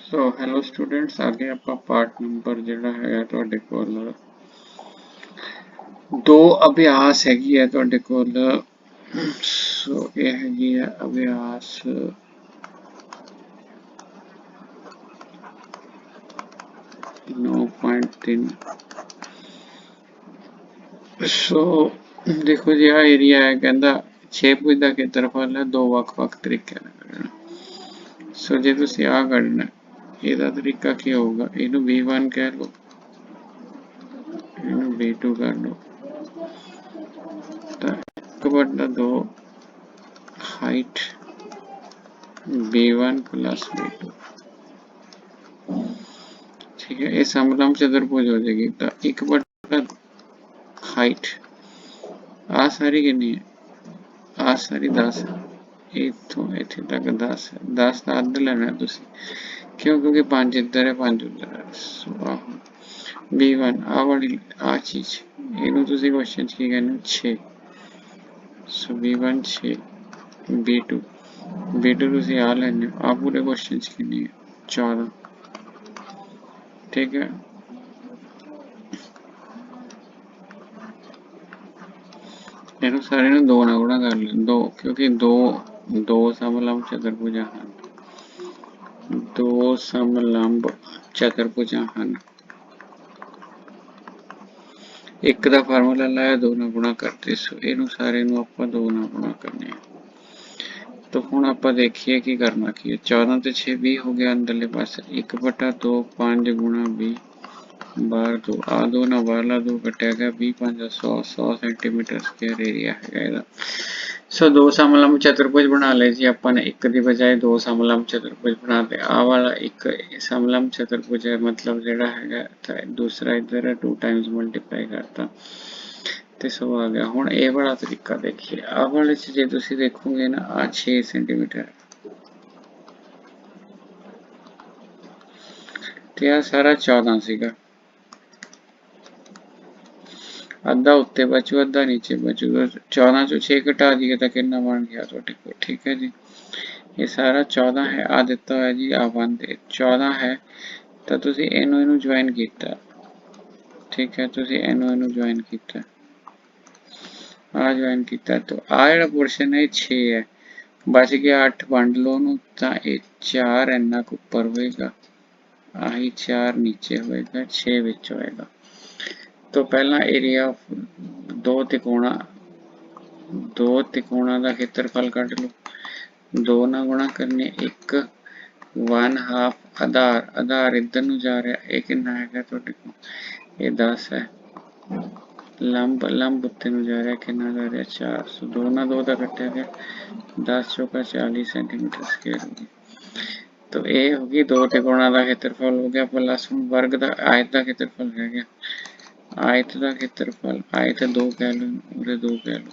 So hello students ਅੱਗੇ ਆਪਾਂ part number ਜਿਹੜਾ ਹੈਗਾ ਤੁਹਾਡੇ ਕੋਲ ਦੋ ਅਭਿਆਸ ਹੈਗੀ ਹੈ ਤੁਹਾਡੇ ਕੋਲ। ਸੋ ਇਹ ਹੈਗੀ ਹੈ ਅਭਿਆਸ ਨੋ ਪੁਆਇੰਟ ਤਿੰਨ। ਸੋ ਦੇਖੋ ਜੀ ਆ ਏਰੀਆ ਹੈ, ਕਹਿੰਦਾ 6 ਪੁਜ ਦਾ ਖੇਤਰਫਲ ਹੈ, ਦੋ ਵੱਖ-ਵੱਖ ਤਰੀਕਿਆਂ ਨਾਲ। ਕੱਢਣਾ ਸੋ ਜੇ ਤੁਸੀਂ ਆ ਕੱਢਣਾ ਇਹਦਾ ਤਰੀਕਾ ਕੀ ਹੋਊਗਾ? ਇਹਨੂੰ v1 ਕਹਿ ਲਓ। ਇਹਨੂੰ v2 ਕਰ ਲਓ। ਤਾਂ 1 ਵੱਡਾ 2 ਹਾਈਟ v1 plus v2 ਠੀਕ ਹੈ, ਇਹ ਸਮਲੰਬ ਚਤੁਰਭੁਜ ਹੋ ਜਾਏਗੀ। ਤਾਂ 1 ਵੱਡਾ ਹਾਈਟ ਆ ਸਾਰੀ ਕਿੰਨੀ ਹੈ? ਆ ਸਾਰੀ 10 ਇੱਥੋਂ, ਇੱਥੇ ਤੱਕ 10 10 ਦਾ ਅੱਧ ਲੈਣਾ ਤੁਸੀਂ। ਕਿਉਂ? ਕਿਉਂਕਿ 5 ਇੱਧਰ ਹੈ 5 ਉੱਧਰ ਹੈ। ਸੋ ਆਹ b1 ਆ ਵਾਲੀ ਆ ਚੀਜ਼। ਇਹਨੂੰ ਤੁਸੀਂ ਕੁਐਸਚਨ 'ਚ ਕੀ ਕਹਿੰਦੇ 6 ਸੋ b1 6 b2 b2 ਤੁਸੀਂ ਆ ਲੈਣੇ ਆ ਪੂਰੇ ਕੁਐਸਚਨ 'ਚ ਕਿੰਨੀ ਹੈ 14 ਠੀਕ ਹੈ? ਇਹਨੂੰ ਸਾਰੇ ਨੂੰ ਦੋ ਨਾਲ ਗੁਣਾ ਕਰ ਲੈਣ ਦੋ, ਕਿਉਂਕਿ ਦੋ ਦੋ ਸਮਲੰਬ ਚਤੁਰਭੁਜਾਂ ਹਨ। ਦੋ ਸਮਲੰਬ ਚਤੁਰਭੁਜਾਂ ਹਨ। ਇੱਕ ਦਾ ਫਾਰਮੂਲਾ ਲਾਇਆ, ਦੋ ਨਾਲ ਗੁਣਾ ਕਰਤੇ ਸੋ ਇਹਨੂੰ ਸਾਰੇ ਨੂੰ ਆਪਾਂ ਦੋ ਨਾਲ ਗੁਣਾ ਕਰਨੇ ਆ। ਤਾਂ ਹੁਣ ਆਪਾਂ ਦੇਖੀਏ ਕੀ ਕਰਨਾ ਕੀ ਹੈ। 14 ਤੇ 6 20 ਹੋ ਗਿਆ ਅੰਦਰਲੇ ਪਾਸੇ। 1 ਬਟਾ 2 5 ਗੁਣਾ 20 ਬਾਹਰ ਦੋ। ਆ ਦੋ ਨਾ ਬਾਹਰਲਾ ਦੋ ਕੱਟਿਆ ਗਿਆ। 20 5 100 100 ਸੈਂਟੀਮੀਟਰ ਸਕੁਅਰ ਏਰੀਆ ਹੈਗਾ ਇਹਦਾ। ਸੋ ਦੋ ਸਮਲੰਬ ਚਤੁਰਭੁਜ ਬਣਾ ਲਏ ਜੀ, ਆਪਾਂ ਨੇ ਇੱਕ ਦੀ ਬਜਾਏ ਦੋ ਸਮਲੰਬ ਚਤੁਰਭੁਜ ਬਣਾ ਆ ਵਾਲਾ ਇੱਕ ਸਮਲੰਬ ਚਤੁਰਭੁਜ ਹੈ, ਮਤਲਬ ਜਿਹੜਾ ਹੈਗਾ ਤਾਂ ਦੂਸਰਾ ਇੱਧਰ 2 ਟਾਈਮਸ ਮਲਟੀਪਲਾਈ ਕਰਤਾ। ਤੇ ਸੋ ਆ ਗਿਆ। ਹੁਣ ਇਹ ਵਾਲਾ ਤਰੀਕਾ ਦੇਖੀਏ। ਆ ਵਾਲੇ ਚ ਜੇ ਤੁਸੀਂ ਦੇਖੋਗੇ ਨਾ ਆ 6 ਸੈਂਟੀਮੀਟਰ ਤੇ ਆ ਸਾਰਾ 14 ਸੀਗਾ। ਅੱਧਾ ਉੱਤੇ ਬਚੂ, ਅੱਧਾ ਨੀਚੇ ਬਚੂਗਾ 14 ਚੋਂ 6 ਘਟਾ ਦਈਏ ਤਾਂ ਕਿੰਨਾ ਬਣ ਗਿਆ ਤੁਹਾਡੇ ਕੋਲ, ਠੀਕ ਹੈ ਜੀ? ਇਹ ਸਾਰਾ 14 ਹੈ, ਆ ਦਿੱਤਾ ਹੋਇਆ ਜੀ, ਆ 1 ਦੇ 14 ਹੈ, ਤਾਂ ਤੁਸੀਂ ਇਹਨੂੰ ਇਹਨੂੰ ਜੁਆਇਨ ਕੀਤਾ। ਠੀਕ ਹੈ, ਤੁਸੀਂ ਇਹਨੂੰ ਇਹਨੂੰ ਜੁਆਇਨ ਕੀਤਾ। ਆ ਜੁਆਇਨ ਕੀਤਾ ਤਾਂ ਆ ਜਿਹੜਾ ਪੋਰਸ਼ਨ ਹੈ 6 ਹੈ। ਬਚ ਗਿਆ 8 ਵੰਡ ਲਓ ਨੂੰ ਤਾਂ ਇਹ 4 ਇੰਨਾ ਕੁ ਉੱਪਰ ਹੋਏਗਾ। ਆਹੀ 4 ਨੀਚੇ ਹੋਏਗਾ 6 ਵਿੱਚ ਹੋਏਗਾ। ਤੋਂ ਪਹਿਲਾਂ ਏਰੀਆ ਦੋ ਤਿਕੋਣਾ ਦੋ ਤਿਕੋਣਾ ਦਾ ਖੇਤਰਫਲ ਕੱਢ ਲਓ ਦੋ ਨਾਲ ਗੁਣਾ ਕਰਨੇ 1 1 ਹਾਫ ਆਧਾਰ ਆਧਾਰ ਇੱਧਰ ਨੂੰ ਜਾ ਰਿਹਾ ਇਹ ਕਿੰਨਾ ਹੈਗਾ ਤੁਹਾਡੇ ਕੋਲ ਇਹ 10 ਹੈ ਲੰਬ ਲੰਬ ਉੱਤੇ ਨੂੰ ਜਾ ਰਿਹਾ ਕਿੰਨਾ ਜਾ ਰਿਹਾ 4 ਸੋ 2 ਨਾਲ 2 ਦਾ ਕੱਟਿਆ ਗਿਆ 10 ਚੌਕਾ 40 ਸੈਂਟੀਮੀਟਰ ਸਕੁਅਰ ਹੋ ਗਿਆ तो ए होगी दो त्रिकोणा का क्षेत्रफल हो गया प्लस वर्ग का आयत का क्षेत्रफल रह गया ਆਇਤ ਦਾ ਖੇਤਰਫਲ ਆਇਤ 2 ਕਹਿ ਲਓ ਉਹਦੇ 2 ਕਹਿ ਲਓ।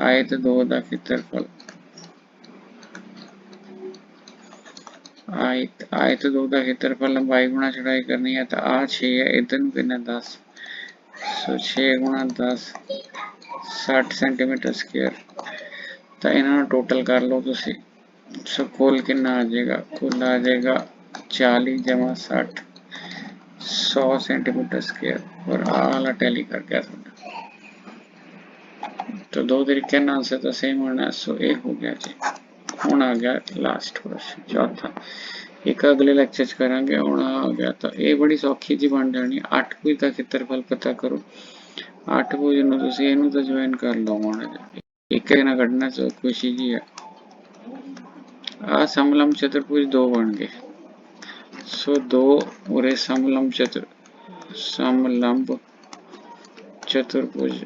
ਆਇਤ 2 ਦਾ ਖੇਤਰਫਲ ਆਇਤ ਆਇਤ 2 ਦਾ ਖੇਤਰਫਲ ਲੰਬਾਈ ਗੁਣਾ ਚੌੜਾਈ ਕਰਨੀ ਹੈ ਤਾਂ ਆ 6 ਹੈ ਇਧਰ ਨੂੰ ਕਿੰਨਾ 10 ਸੋ 6 ਗੁਣਾ 10 60 ਸੈਂਟੀਮੀਟਰ ਸਕੁਅਰ। ਤਾਂ ਇਹਨਾਂ ਨੂੰ ਟੋਟਲ ਕਰ ਲਓ ਤੁਸੀਂ। ਸੋ ਕੁੱਲ ਕਿੰਨਾ ਆ ਜਾਏਗਾ? ਕੁੱਲ ਆ ਜਾਏਗਾ 40 60 100 ਸੈਂਟੀਮੀਟਰ ਸਕੁਅਰ और आ वाला टैली कर गया ਤੁਹਾਡਾ तो दो तरीके ਨਾਲ आंसर ਤਾਂ ਸੇਮ ਹੋਣਾ ਸੋ ਇਹ ਹੋ ਗਿਆ ਜੀ ਹੁਣ ਆ ਗਿਆ ਲਾਸਟ ਕੁਐਸਚਨ ਚੌਥਾ ਇੱਕ ਅਗਲੇ ਲੈਕਚਰ ਚ ਕਰਾਂਗੇ ਹੁਣ ਆ ਗਿਆ ਤਾਂ ਇਹ ਬੜੀ ਸੌਖੀ ਜੀ ਬਣ ਜਾਣੀ 8 ਭੁਜ ਦਾ ਖੇਤਰਫਲ ਪਤਾ ਕਰੋ 8 ਭੁਜ ਨੂੰ ਤੁਸੀਂ ਇਹਨੂੰ ਤਾਂ ਜੁਆਇਨ ਕਰ ਲਓ ਹੁਣ ਇੱਕ ਇਹਨਾਂ ਕੱਢਣਾ ਸੋ ਖੁਸ਼ੀ ਜੀ ਹੈ ਆ ਸਮਲੰਬ ਚਤੁਰਭੁਜ ਦੋ ਬਣ ਗਏ ਸੋ ਦੋ ਉਰੇ ਸਮਲੰਬ ਚਤੁਰ ਸਮਲੰਬ ਚਤੁਰਭੁਜ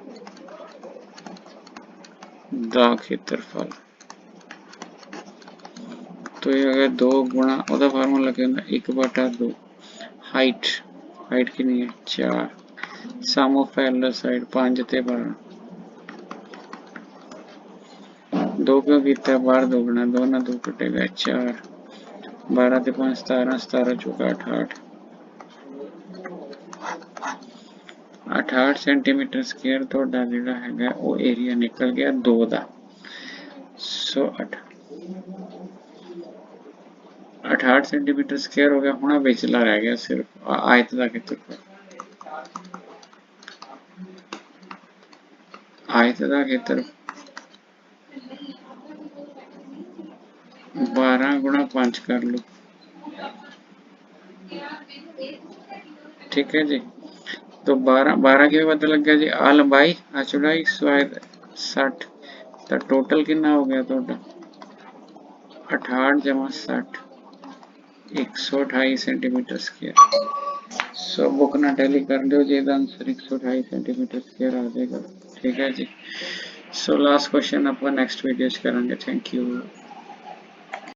ਦਾ ਖੇਤਰਫਲ तो ये अगर दो गुणा ਉਹਦਾ ਫਾਰਮੂਲਾ ਕੀ ਹੁੰਦਾ 1 ਬਟਾ 2 ਹਾਈਟ ਹਾਈਟ ਕਿੰਨੀ ਹੈ 4 ਸਮ ਆਫ ਪੈਰਲਲ ਸਾਈਡ 5 ਤੇ 12 ਦੋ ਕਿਉਂ ਕੀਤਾ ਬਾਹਰ ਦੋ ਗੁਣਾ ਦੋ ਨਾਲ ਦੋ ਕਟੇਗਾ 4 12 ਤੇ 5 17 17 ਚੌਕਾ 68 68 ਸੈਂਟੀਮੀਟਰ ਸਕੁਅਰ ਤੁਹਾਡਾ ਜਿਹੜਾ ਹੈਗਾ ਉਹ ਏਰੀਆ ਨਿਕਲ ਗਿਆ 2 ਦਾ। ਸੋ 8 68 ਸੈਂਟੀਮੀਟਰ ਸਕੁਅਰ ਹੋ ਗਿਆ। ਹੁਣ ਵਿਚਲਾ ਰਹਿ ਗਿਆ ਸਿਰਫ। ਆਇਤ ਦਾ ਖੇਤਰਫਲ ਆਇਤ ਦਾ ਖੇਤਰ बारह गुणा पाँच कर लो। ठीक है जी। तो बारह बारह के भी पता लग गया जी आ लंबाई आ चौड़ाई स्वायर साठ। तो टोटल कितना हो गया टोटल? अठाठ जमा साठ, एक सौ अठाई सेंटीमीटर स्क्वायर। सो बुक ना टैली कर दो जी आंसर एक सौ अठाई सेंटीमीटर स्क्वायर आ जाएगा। ठीक है जी। सो लास्ट क्वेश्चन आपका नेक्स्ट वीडियो करेंगे। Thank you.